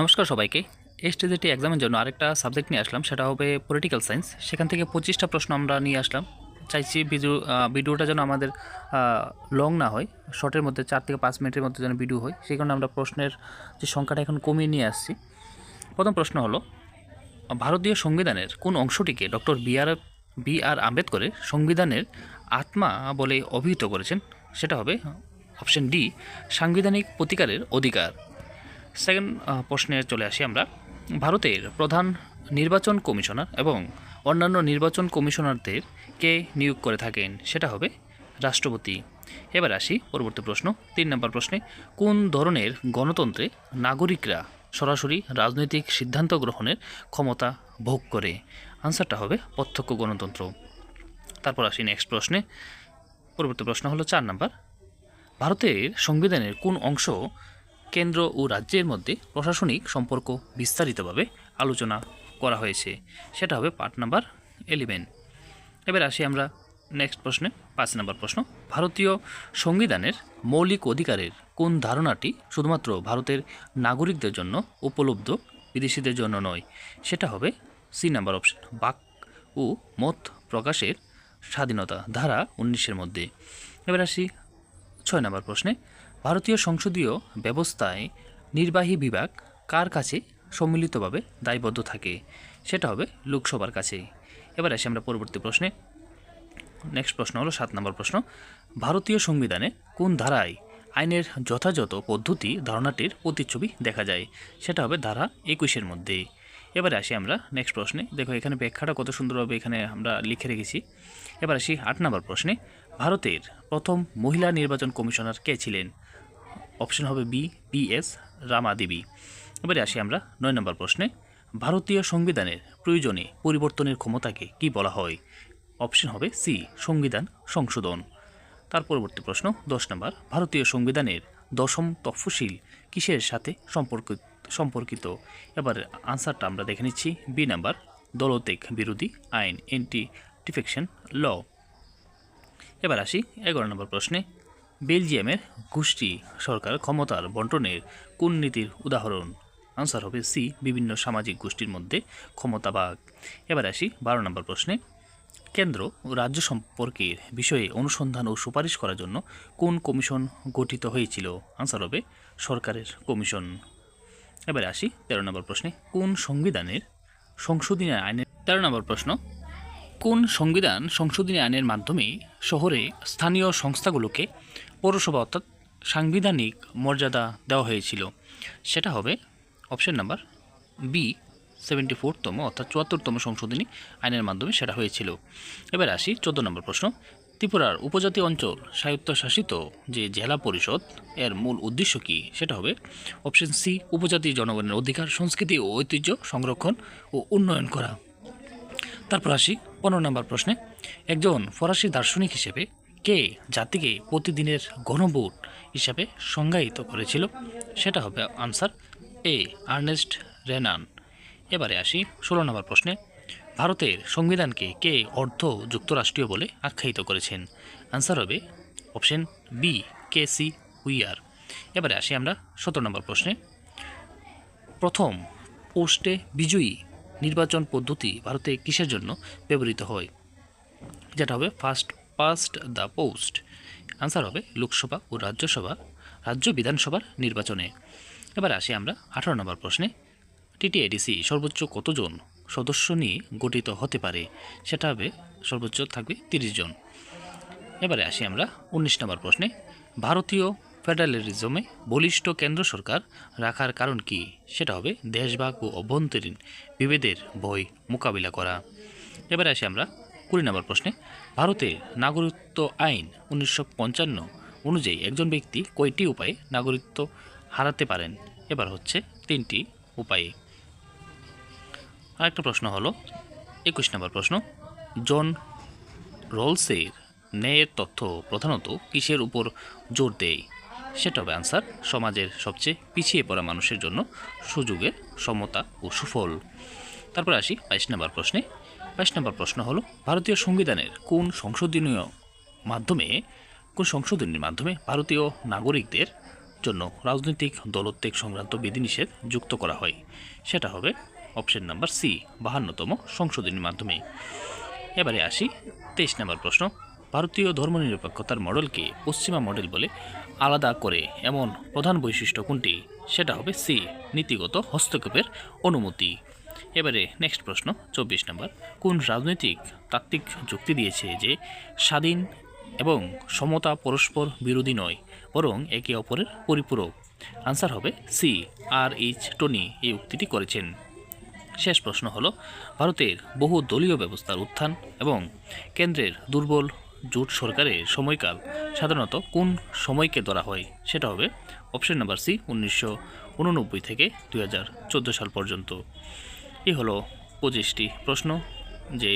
নমস্কার সবাইকে। এসটিজিটি এক্সামের জন্য আরেকটা সাবজেক্ট নিয়ে আসলাম, সেটা হবে পলিটিক্যাল সায়েন্স সেখান থেকে পঁচিশটা প্রশ্ন আমরা নিয়ে আসলাম। চাইছি ভিডিও ভিডিওটা যেন আমাদের লং না হয় শর্টের মধ্যে চার থেকে পাঁচ মিনিটের মধ্যে যেন ভিডিও হয়। সেই কারণে আমরা প্রশ্নের যে সংখ্যাটা এখন কমিয়ে নিয়ে আসছি। প্রথম প্রশ্ন হলো, ভারতীয় সংবিধানের কোন অংশটিকে doctor B R B R আম্বেদকরের সংবিধানের আত্মা বলে অভিহিত করেছেন? সেটা হবে অপশন ডি সাংবিধানিক প্রতিকারের অধিকার। সেকেন্ড প্রশ্নে চলে আসি আমরা। ভারতের প্রধান নির্বাচন কমিশনার এবং অন্যান্য নির্বাচন কমিশনারদের কে নিয়োগ করে থাকেন সেটা হবে রাষ্ট্রপতি। এবার আসি পরবর্তী প্রশ্ন, তিন নম্বর প্রশ্নে, কোন ধরনের গণতন্ত্রে নাগরিকরা সরাসরি রাজনৈতিক সিদ্ধান্ত গ্রহণের ক্ষমতা ভোগ করে? আনসারটা হবে প্রত্যক্ষ গণতন্ত্র। তারপর আসি নেক্সট প্রশ্নে, পরবর্তী প্রশ্ন হলো চার নাম্বার, ভারতের সংবিধানের কোন অংশ কেন্দ্র ও রাজ্যের মধ্যে প্রশাসনিক সম্পর্ক বিস্তারিতভাবে আলোচনা করা হয়েছে। সেটা হবে পার্ট নাম্বার এলিভেন এবার আসি আমরা নেক্সট প্রশ্নে। পাঁচ নম্বর প্রশ্ন। ভারতীয় সংবিধানের মৌলিক অধিকারের কোন ধারণাটি শুধুমাত্র ভারতের নাগরিকদের জন্য উপলব্ধ, বিদেশিদের জন্য নয়? সেটা হবে সি নাম্বার অপশন বাক ও মত প্রকাশের স্বাধীনতা ধারা উনিশের মধ্যে। এবার আসি ছয় নম্বর প্রশ্নে। ভারতীয় সংসদীয় ব্যবস্থায় নির্বাহী বিভাগ কার কাছে সম্মিলিতভাবে দায়বদ্ধ থাকে? সেটা হবে লোকসভার কাছে। এবার আসি আমরা পরবর্তী প্রশ্নে। নেক্সট প্রশ্ন হলো সাত নম্বর প্রশ্ন। ভারতীয় সংবিধানে কোন ধারায় আইনের যথাযথ পদ্ধতি ধারণাটির প্রতিচ্ছবি দেখা যায়? সেটা হবে ধারা একুশের মধ্যে। এবারে আসি আমরা নেক্সট প্রশ্নে। দেখো এখানে ব্যাখ্যাটা কত সুন্দরভাবে এখানে আমরা লিখে রেখেছি। এবার আসি আট নম্বর প্রশ্নে। ভারতের প্রথম মহিলা নির্বাচন কমিশনার কে ছিলেন? অপশন হবে B, P S Rama Devi এবারে আসি আমরা নয় নম্বর প্রশ্নে। ভারতীয় সংবিধানের প্রয়োজনে পরিবর্তনের ক্ষমতাকে কি বলা হয়? অপশন হবে সি, সংবিধান সংশোধন। তার পরবর্তী প্রশ্ন, দশ নম্বর। ভারতীয় সংবিধানের দশম তফসিল কিসের সাথে সম্পর্কিত সম্পর্কিত? এবার আনসারটা আমরা দেখে নিচ্ছি। বি নাম্বার, দলত্যাগ বিরোধী আইন এন্টি ডিফেকশন ল এবার আসি এগারো নম্বর প্রশ্নে। বেলজিয়ামের গোষ্ঠী সরকার ক্ষমতার বন্টনের কোন নীতির উদাহরণ। আনসার হবে সি, বিভিন্ন সামাজিক গোষ্ঠীর মধ্যে ক্ষমতা ভাগ এবার আসি বারো নম্বর প্রশ্নে। কেন্দ্র ও রাজ্য সম্পর্কের বিষয়ে অনুসন্ধান ও সুপারিশ করার জন্য কোন কমিশন গঠিত হয়েছিল? আনসার হবে সরকারের কমিশন। এবারে আসি তেরো নম্বর প্রশ্নে। কোন সংবিধানের সংশোধনী আইনের তেরো নম্বর প্রশ্ন। কোন সংবিধান সংশোধনী আইনের মাধ্যমে শহরে স্থানীয় সংস্থাগুলোকে পৌরসভা অর্থাৎ সাংবিধানিক মর্যাদা দেওয়া হয়েছিল? সেটা হবে অপশন নাম্বার বি, সেভেন্টি ফোরতম অর্থাৎ চুয়াত্তরতম সংশোধনী আইনের মাধ্যমে সেটা হয়েছিল। এবার আসি চোদ্দ নম্বর প্রশ্ন। ত্রিপুরার উপজাতি অঞ্চল স্বায়ত্তশাসিত যে জেলা পরিষদ, এর মূল উদ্দেশ্য কী? সেটা হবে অপশন সি, উপজাতি জনগণের অধিকার, সংস্কৃতি ও ঐতিহ্য সংরক্ষণ ও উন্নয়ন করা। তারপর আসি পনেরো নম্বর প্রশ্নে, একজন ফরাসি দার্শনিক হিসেবে কে জাতিকে প্রতিদিনের গণভোট হিসাবে সংজ্ঞায়িত করেছিল? সেটা হবে আনসার এ আর্নেস্ট রেনান এবারে আসি ষোলো নম্বর প্রশ্নে, ভারতের সংবিধানকে কে অর্ধ যুক্তরাষ্ট্রীয় বলে আখ্যায়িত করেছেন? আনসার হবে option B K C Wheare এবারে আসি আমরা সতেরো নম্বর প্রশ্নে, প্রথম পোস্টে বিজয়ী নির্বাচন পদ্ধতি ভারতে কিসের জন্য ব্যবহৃত হয়? যেটা হবে first past the post answer হবে লোকসভা ও রাজ্যসভা, রাজ্য বিধানসভার নির্বাচনে। এবার আসি আমরা আঠারো নম্বর প্রশ্নে। টিটিএডিসি সর্বোচ্চ কতজন সদস্য নিয়ে গঠিত হতে পারে? সেটা হবে সর্বোচ্চ থাকবে তিরিশ জন। এবারে আসি আমরা উনিশ নম্বর প্রশ্নে। ভারতীয় ফেডারেলিজমে বলিষ্ঠ কেন্দ্র সরকার রাখার কারণ কি? সেটা হবে দেশভাগ ও অভ্যন্তরীণ বিভেদের ভয় মোকাবিলা করা। এবারে আসি আমরা কুড়ি নম্বর প্রশ্নে। ভারতের নাগরিকত্ব আইন উনিশশো পঞ্চান্ন অনুযায়ী একজন ব্যক্তি কয়টি উপায়ে নাগরিকত্ব হারাতে পারেন? এবার হচ্ছে তিনটি উপায়ে। আরেকটা প্রশ্ন হলো, একুশ নম্বর প্রশ্ন, জন রোলসের ন্যায়ের তথ্য প্রধানত কিসের উপর জোর দেয়? সেটা হবে আনসার সমাজের সবচেয়ে পিছিয়ে পড়া মানুষের জন্য সুযোগের সমতা ও সুফল। তারপর আসি বাইশ নম্বর প্রশ্নে। বাইশ নম্বর প্রশ্ন হলো, ভারতীয় সংবিধানের কোন সংশোধনীয় মাধ্যমে, কোন সংশোধনীর মাধ্যমে ভারতীয় নাগরিকদের জন্য রাজনৈতিক দলত্যাগ সংক্রান্ত বিধিনিষেধ যুক্ত করা হয়? সেটা হবে অপশন নাম্বার সি বাহান্নতম সংশোধনীর মাধ্যমে। এবারে আসি তেইশ নম্বর প্রশ্ন। ভারতীয় ধর্মনিরপেক্ষতার মডেলকে পশ্চিমা মডেল বলে আলাদা করে এমন প্রধান বৈশিষ্ট্য কোনটি? সেটা হবে সি, নীতিগত হস্তক্ষেপের অনুমতি। এবারে নেক্সট প্রশ্ন, চব্বিশ নম্বর। কোন রাজনৈতিক তাত্ত্বিক যুক্তি দিয়েছে যে স্বাধীন এবং সমতা পরস্পর বিরোধী নয়, বরং একে অপরের পরিপূরক? আনসার হবে সি আর এইচ টনি এই উক্তিটি করেছেন। শেষ প্রশ্ন হলো, ভারতের বহু দলীয় ব্যবস্থার উত্থান এবং কেন্দ্রের দুর্বল জোট সরকারের সময়কাল, সাধারণত কোন সময়কে ধরা হয় সেটা হবে অপশন নাম্বার সি, উনিশশো উননব্বই থেকে দুই হাজার চোদ্দ সাল পর্যন্ত। এই হলো পঁচিশটি প্রশ্ন যে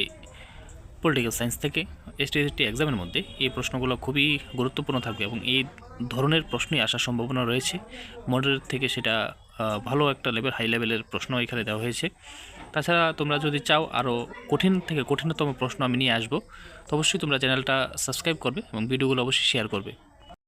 পলিটিক্যাল সায়েন্স থেকে এসটিএসটি এক্সামের মধ্যে এই প্রশ্নগুলো খুবই গুরুত্বপূর্ণ থাকবে এবং এই ধরনের প্রশ্নই আসার সম্ভাবনা রয়েছে। মডেল থেকে সেটা ভালো একটা লেভেল হাই লেভেলের প্রশ্ন এখানে দেওয়া হয়েছে। তাছাড়া তোমরা যদি চাও আরও কঠিন থেকে কঠিনতম প্রশ্ন আমি নিয়ে আসব, তো অবশ্যই তোমরা চ্যানেলটা সাবস্ক্রাইব করবে এবং ভিডিওগুলো অবশ্যই শেয়ার করবে।